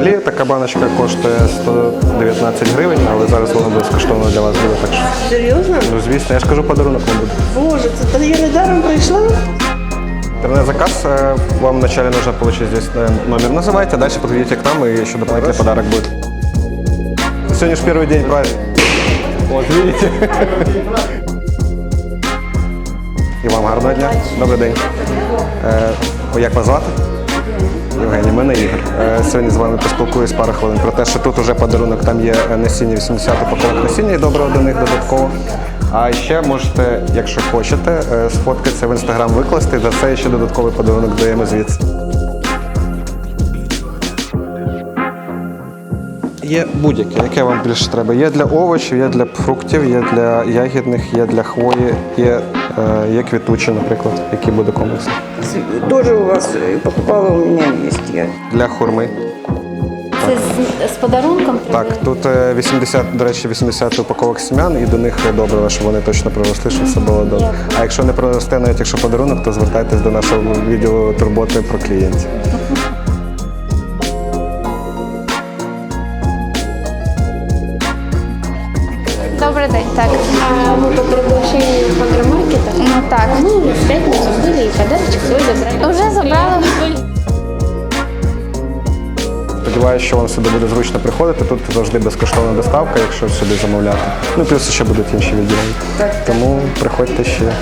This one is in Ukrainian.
Взагалі така баночка коштує 119 гривень, але зараз вона безкоштовно для вас буде. Так що, Серйозно? ну звісно, я ж кажу, подарунок вам буде. Боже, це та я недаром прийшла. Интернет-заказ, э, вам вначале нужно получить здесь э, номер, называйте, а дальше подходите к нам, и еще дополнительный подарок будет. Сегодня же первый день праздника. Вот, видите? І вам гарного дня. Добрий день. Е, як вас звати? Євгеній, мене Ігор. Е, Сьогодні з вами поспілкуюсь пару хвилин про те, що тут уже подарунок, там є е, насіння 80 пакунок насіння і доброго до них додатково. А ще можете, якщо хочете, е, сфоткатися в інстаграм викласти, за це ще додатковий подарунок даємо звідси. Є будь-яке, яке вам більше треба. Є для овочів, є для фруктів, є для ягідних, є для хвої, є, е, є квітучі, наприклад, які буде комікс. Тоже у вас э, покупала, у меня есть. Я. Для хурми. Це з, з подарунком? Так, тут е, 80, до речі, 80 упаковок сім'ян і до них добре, щоб вони точно проросли, щоб все було добре. А якщо не проросте, навіть якщо подарунок, то звертайтесь до нашого відділу турботи про клієнтів. Добрий день, так. А мы по приглашению в агромаркета? Ну так. Мы в пятницу были и подарочек свой забрали. Уже забрали. Сподіваюся, що вам сюди буде зручно приходити. Тут завжди безкоштовна доставка, якщо сюди замовляти. Ну плюс ще будуть інші відділення. Тому приходьте ще.